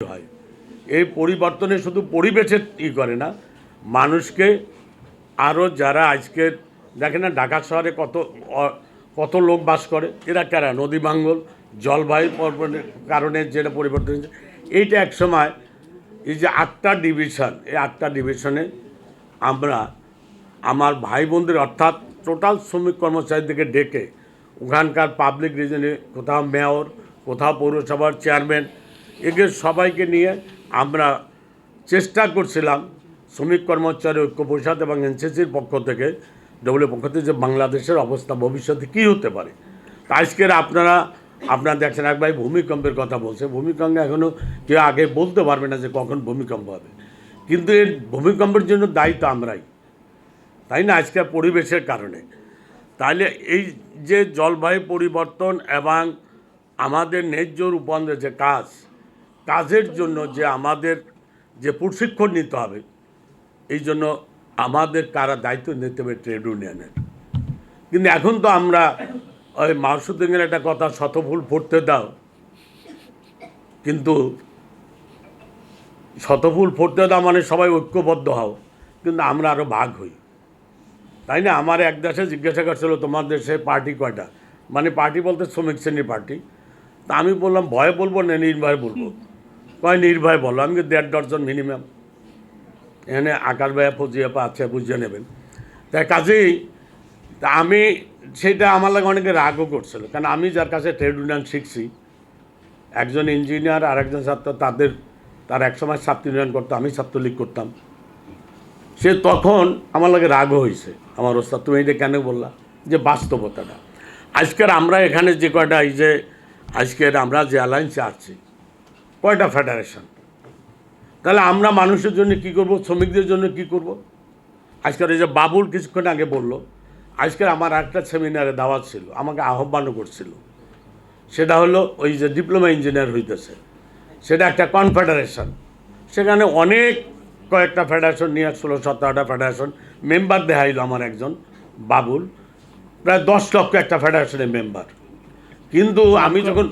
হয়। এই পরিবর্তনে শুধু পরিবেশের ই করে না, মানুষকে আরও যারা আজকে দেখে না, ঢাকা শহরে কত কত লোক বাস করে, এরা কারা? নদী ভাঙ্গল জলবায়ু কারণে যেটা পরিবর্তন হয়েছে। এইটা এক সময়, এই যে আটটা ডিভিশন এই আটটা ডিভিশনে আমরা, আমার ভাই বোনদের অর্থাৎ টোটাল শ্রমিক কর্মচারীদেরকে ডেকে, ওখানকার পাবলিক রিজনে কোথাও মেয়র কোথাও পৌরসভার চেয়ারম্যান এদের সবাইকে নিয়ে আমরা চেষ্টা করছিলাম শ্রমিক কর্মচারী ঐক্য পরিষদ এবং এনসিসির পক্ষ থেকে ডব্লিউ পক্ষ থেকে যে বাংলাদেশের অবস্থা ভবিষ্যতে কী হতে পারে। তা আজকের আপনারা আপনারা দেখছেন, এক ভাই ভূমিকম্পের কথা বলছে। ভূমিকম্পে এখনও কেউ আগে বলতে পারবে না যে কখন ভূমিকম্প হবে। কিন্তু এর ভূমিকম্পের জন্য দায়িত্ব আমরাই। তাই না? আজকের পরিবেশের কারণে। তাহলে এই যে জলবায়ু পরিবর্তন এবং আমাদের ন্যায্য রূপান্তরের যে কাজ কাজের জন্য যে আমাদের যে প্রশিক্ষণ নিতে হবে, এই জন্য আমাদের কারা দায়িত্ব নিতে হবে ট্রেড ইউনিয়নের। কিন্তু এখন তো আমরা ওই মাসুদ্দিনের একটা কথা, শতফুল ফুটতে দাও। কিন্তু শতফুল ফুটতে দাও মানে সবাই ঐক্যবদ্ধ হও, কিন্তু আমরা আরও ভাগ হই। তাই না? আমার এক দেশে জিজ্ঞাসা করছিল, তোমার দেশে পার্টি কয়টা? মানে পার্টি বলতে শ্রমিক শ্রেণির পার্টি। তা আমি বললাম, ভয়ে বলব না, নির্ভয় বলব। কয় নির্ভয় বলো, আমি দেড় ডজন মিনিমাম এখানে আকাশ ভাইয়া ফজিয়া পা আছে, বুঝিয়ে নেবেন। তাই কাজেই আমি সেটা আমার লাগে অনেকে রাগও করছিল, কারণ আমি যার কাছে ট্রেড ইউনিয়ন শিখছি, একজন ইঞ্জিনিয়ার আর একজন ছাত্র, তাদের, তার একসময় ছাত্র ইউনিয়ন করতো, আমি ছাত্রলীগ করতাম। সে তখন আমার লাগে রাগও হয়েছে, আমার ওস্তাদ, তুমি এটা কেন বললা? যে বাস্তবতাটা। আজকের আমরা এখানে যে কয়টা, এই যে আজকের আমরা যে অ্যালায়েন্সে আছি কয়টা ফেডারেশন তাহলে আমরা মানুষের জন্য কি করব, শ্রমিকদের জন্য কি করব? আজকের এই যে বাবুল কিছুক্ষণ আগে বলল, আজকের আমার একটা সেমিনারে দাওয়াত ছিল, আমাকে আহ্বানও করছিল। সেটা হলো ওই যে ডিপ্লোমা ইঞ্জিনিয়ার হইতেছে। সেটা একটা কনফেডারেশন। সেখানে অনেক কয়েকটা ফেডারেশন নিয়ে ষোলো সতেরোটা ফেডারেশন। মেম্বার দেখাইলো আমার একজন, বাবুল। প্রায় দশ লক্ষ একটা ফেডারেশনের মেম্বার। কিন্তু আমি যখন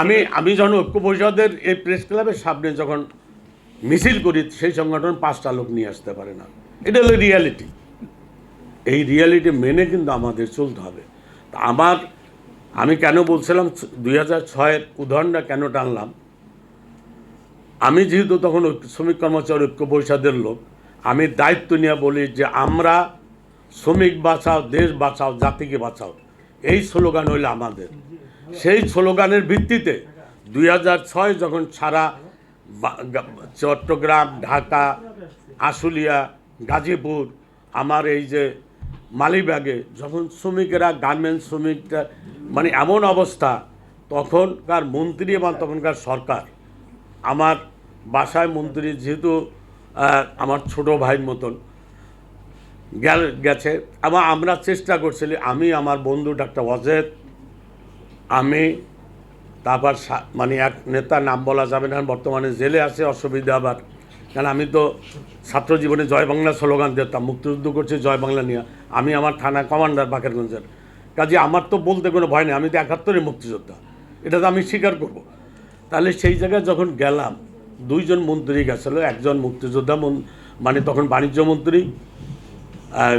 আমি আমি যখন ঐক্য পরিষদের এই প্রেস ক্লাবের সামনে যখন মিছিল করি সেই সংগঠন পাঁচটা লোক নিয়ে আসতে পারে না। এটা হলো রিয়ালিটি এই রিয়ালিটি মেনে কিন্তু আমাদের চলতে হবে। তা আমার আমি কেন বলছিলাম দুই হাজার ছয়ের উদাহরণটা কেন টানলাম? আমি যেহেতু তখন শ্রমিক কর্মচারী ঐক্য পরিষদের লোক আমি দায়িত্ব নিয়ে বলি যে আমরা শ্রমিক বাঁচাও দেশ বাঁচাও জাতিকে বাঁচাও। এই স্লোগান হইল আমাদের। সেই স্লোগানের ভিত্তিতে দুই ছয় যখন সারা চট্টগ্রাম, ঢাকা, আশুলিয়া, গাজীপুর, আমার এই যে মালিবাগে যখন শ্রমিকেরা গার্মেন্টস শ্রমিকরা মানে এমন অবস্থা, তখনকার মন্ত্রী এবং তখনকার সরকার, আমার বাসায় মন্ত্রী যেহেতু আমার ছোট ভাইয়ের মতন গেল, গেছে। এবং আমরা চেষ্টা করছিলি, আমি, আমার বন্ধু ডাক্তার ওয়াজেদ, আমি, তারপর মানে এক নেতার নাম বলা যাবে না, বর্তমানে জেলে আছে, অসুবিধা আবার। কারণ আমি তো ছাত্র জীবনে জয় বাংলা স্লোগান দিতাম, মুক্তিযুদ্ধ করছি জয় বাংলা নিয়ে। আমি আমার থানা কমান্ডার বাকেরগঞ্জের। কাজে আমার তো বলতে কোনো ভয় নেই, আমি তো একাত্তরে মুক্তিযোদ্ধা। এটা তো আমি স্বীকার করব। তাহলে সেই জায়গায় যখন গেলাম, দুইজন মন্ত্রী গেছিল, একজন মুক্তিযোদ্ধা মানে তখন বাণিজ্য মন্ত্রী আর